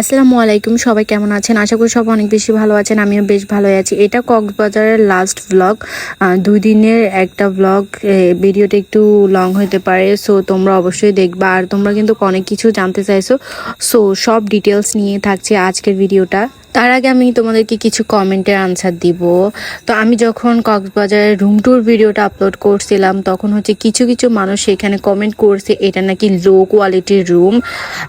আসসালামু আলাইকুম, সবাই কেমন আছেন? আশা করি সব অনেক বেশি ভালো আছেন, আমিও বেশ ভালোই আছি। এটা কক্সবাজারের লাস্ট ব্লগ দুই দিনের একটা ব্লগ ভিডিওটা একটু লং হতে পারে সো তোমরা অবশ্যই দেখবা। আর তোমরা কিন্তু অনেক কিছু জানতে চাইছো সো সব ডিটেলস নিয়ে থাকছে আজকের ভিডিওটা তার আগে আমি তোমাদেরকে কিছু কমেন্টের আনসার দিব। তো আমি যখন কক্সবাজারের রুম ট্যুর ভিডিওটা আপলোড করছিলাম, তখন হচ্ছে কিছু কিছু মানুষ সেখানে কমেন্ট করছে, এটা নাকি লো কোয়ালিটির রুম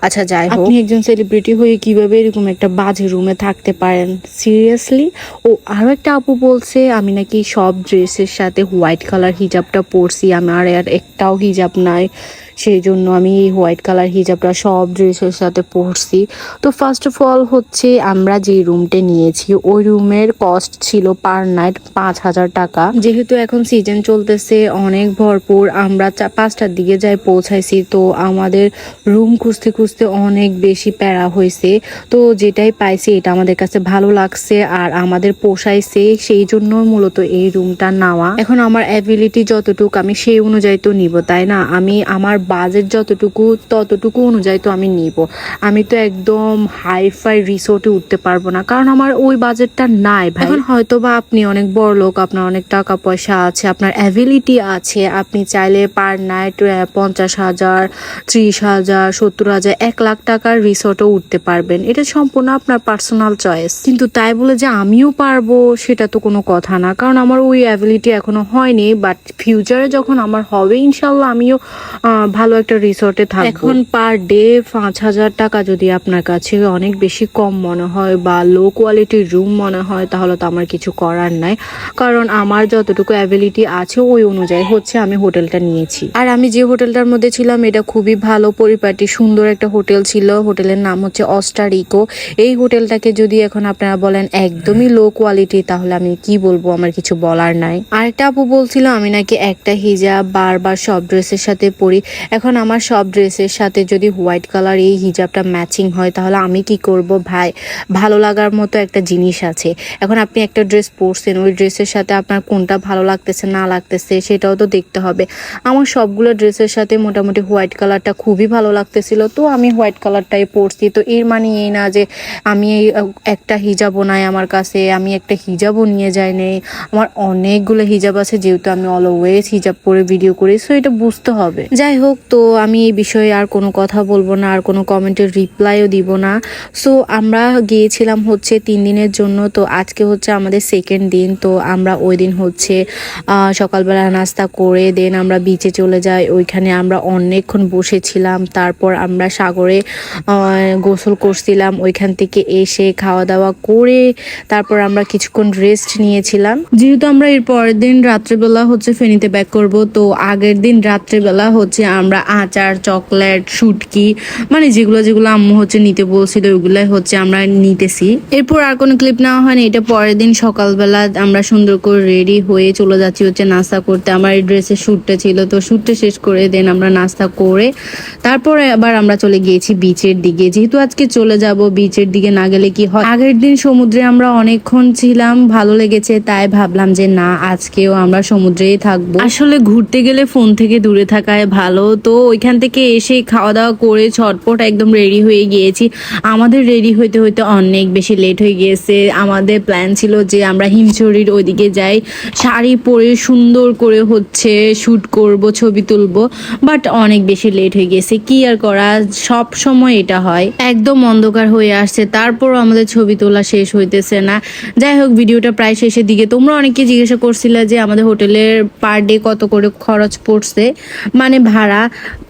আচ্ছা যাই হোক। আপনি একজন সেলিব্রিটি হয়ে কীভাবে এরকম একটা বাজে রুমে থাকতে পারেন? সিরিয়াসলি ও, আরও একটা আপু বলছে, আমি নাকি সব ড্রেসের সাথে হোয়াইট কালার হিজাবটা পরছি, আমার আর একটাও হিজাব নাই। সেই জন্য আমি এই হোয়াইট কালার হিজাবটা সব ড্রেসের সাথে পরছি। তো ফার্স্ট অফ অল হচ্ছে আমরা যে রুমটা নিয়েছি, ওই রুমের কস্ট ছিল পার নাইট পাঁচ হাজার টাকা। যেহেতু এখন সিজন চলতেছে, অনেক ভরপুর, আমরা পাঁচটার দিকে যাই পৌঁছাইছি, তো আমাদের রুম খুঁজতে খুঁজতে অনেক বেশি প্যারা হয়েছে তো যেটাই পাইছি, এটা আমাদের কাছে ভালো লাগছে আর আমাদের পোষাইছে, সেই জন্য মূলত এই রুমটা নেওয়া। এখন আমার অ্যাবিলিটি যতটুকু আমি সেই অনুযায়ী তো নিব, তাই না? আমি আমার বাজেট যতটুকু, ততটুকু অনুযায়ী তো আমি নিব। আমি তো একদম হাই ফাই রিসোর্টে উঠতে পারব না, কারণ আমার ওই বাজেটটা নাই ভাই। এখন হয়তো বা আপনি অনেক বড় লোক, আপনার অনেক টাকা পয়সা আছে, আপনার অ্যাবিলিটি আছে, আপনি চাইলে পার নাইট পঞ্চাশ হাজার, ত্রিশ হাজার, সত্তর হাজার, এক লাখ টাকার রিসোর্টও উঠতে পারবেন। এটা সম্পূর্ণ আপনার পার্সোনাল চয়েস কিন্তু তাই বলে যে আমিও পারব, সেটা তো কোনো কথা না। কারণ আমার ওই অ্যাবিলিটি এখনও হয়নি বাট ফিউচারে যখন আমার হবে, ইনশাল্লাহ আমিও ভালো একটা রিসোর্টে থাকব। এখন পার ডে পাঁচ হাজার টাকা যদি আপনার কাছে অনেক বেশি কম মনে হয় বা লো কোয়ালিটির রুম মনে হয়, তাহলে তো আমার কিছু করার নাই। কারণ আমার যতটুকু অ্যাবিলিটি আছে, ওই অনুযায়ী হচ্ছে আমি হোটেলটা নিয়েছি। আর আমি যে হোটেলটার মধ্যে ছিলাম, এটা খুবই ভালো পরিপাটি, সুন্দর একটা হোটেল ছিল। হোটেলের নাম হচ্ছে অস্টারিকো এই হোটেলটাকে যদি এখন আপনারা বলেন একদমই লো কোয়ালিটি তাহলে আমি কি বলব? আমার কিছু বলার নাই। আরেকটা আপু বলছিল, আমি নাকি একটা হিজাব, বারবার সব ড্রেসের সাথে পরি। এখন আমার সব ড্রেসের সাথে যদি হোয়াইট কালার এই হিজাবটা ম্যাচিং হয়, তাহলে আমি কি করব ভাই? ভালো লাগার মতো একটা জিনিস আছে। এখন আপনি একটা ড্রেস পরছেন, ওই ড্রেসের সাথে আপনার কোনটা ভালো লাগতেছে, না লাগতেছে, সেটাও তো দেখতে হবে। আমার সবগুলো ড্রেসের সাথে মোটামুটি হোয়াইট কালারটা খুবই ভালো লাগতেছিল। তো আমি হোয়াইট কালারটাই পরছি। তো এর মানে এই না যে আমি এই একটা হিজাবও নাই আমার কাছে, আমি একটা হিজাবও নিয়ে যাই নেই। আমার অনেকগুলো হিজাব আছে, যেহেতু আমি অলওয়েজ হিজাব পরে ভিডিও করি সো এটা বুঝতে হবে। যাই হোক তো আমি এই বিষয়ে আর কোনো কথা বলব না, আর কোনো কমেন্টের রিপ্লাইও দিব না। সো আমরা গিয়েছিলাম হচ্ছে তিন দিনের জন্য, তো আজকে হচ্ছে আমাদের সেকেন্ড দিন, তো আমরা ওই দিন হচ্ছে সকালবেলা নাস্তা করে দেন আমরা বিচে চলে যাই। ওইখানে আমরা অনেকক্ষণ বসেছিলাম, তারপর আমরা সাগরে গোসল করছিলাম। ওইখান থেকে এসে খাওয়া দাওয়া করে, তারপর আমরা কিছুক্ষণ রেস্ট নিয়েছিলাম। যেহেতু আমরা এর পরের দিন রাত্রেবেলা হচ্ছে ফেনীতে ব্যাক করব, তো আগের দিন রাত্রেবেলা হচ্ছে আমরা আচার, চকলেট, শুটকি মানে যেগুলো যেগুলো আম্মু হচ্ছে নিতে বলছিল, ওইগুলাই হচ্ছে আমরা নিতেছি। এরপর আর কোনো ক্লিপ নেওয়া হয়নি, এটা পরের দিন সকালবেলা আমরা সুন্দর করে রেডি হয়ে চলে যাচ্ছি হচ্ছে নাস্তা করতে। আমার এই ড্রেসের শ্যুটটা ছিল, তো শ্যুটটা শেষ করে দেন আমরা নাস্তা করে, তারপরে আবার আমরা চলে গিয়েছি বিচের দিকে। যেহেতু আজকে চলে যাব বিচের দিকে, না গেলে কি হয়? আগের দিন সমুদ্রে আমরা অনেকক্ষণ ছিলাম, ভালো লেগেছে, তাই ভাবলাম যে না, আজকেও আমরা সমুদ্রেই থাকব। আসলে ঘুরতে গেলে ফোন থেকে দূরে থাকায় ভালো তো ওইখান থেকে এসে খাওয়া দাওয়া করে ছটপট একদম রেডি হয়ে গিয়েছি। আমাদের রেডি হইতে হইতে অনেক বেশি লেট হয়ে গিয়েছে। আমাদের প্ল্যান ছিল যে আমরা হিমছড়ির ওইদিকে যাই। শাড়ি পরে সুন্দর করে হচ্ছে শুট করব, ছবি তুলবো বাট অনেক বেশি লেট হয়ে গেছে কি আর করা, সব সময় এটা হয়। একদম অন্ধকার হয়ে আসছে, তারপরও আমাদের ছবি তোলা শেষ হইতেছে না। যাই হোক, ভিডিওটা প্রায় শেষের দিকে। তোমরা অনেকে জিজ্ঞাসা করছিলে যে আমাদের হোটেলের পার ডে কত করে খরচ পড়ছে। মানে ভাড়া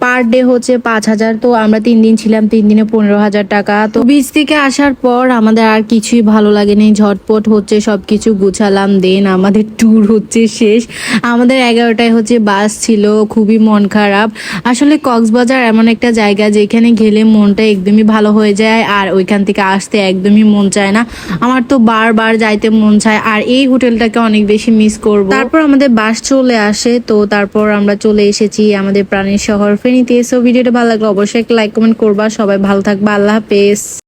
পার ডে হচ্ছে পাঁচ হাজার, তো আমরা তিন দিন ছিলাম, তিন দিনে পনেরো হাজার টাকা। তো বিচ থেকে আসার পর আমাদের আর কিছুই ভালো লাগেনি ঝটপট হচ্ছে সবকিছু গুছালাম, দেন আমাদের ট্যুর হচ্ছে শেষ। আমাদের এগারোটায় হচ্ছে বাস ছিল, খুবই মন খারাপ। আসলে কক্সবাজার এমন একটা জায়গা যেখানে গেলে মনটা একদমই ভালো হয়ে যায়, আর ওইখান থেকে আসতে একদমই মন চায় না। আমার তো বারবার যাইতে মন চায়, আর এই হোটেলটাকে অনেক বেশি মিস করব। তারপর আমাদের বাস চলে আসে, তো তারপর আমরা চলে এসেছি আমাদের প্রাণীর শহর ফেনীতে। সো ভিডিওটা ভালো লাগলে অবশ্যই লাইক কমেন্ট করবা। সবাই ভালো থাকবা। আল্লাহ হাফেজ।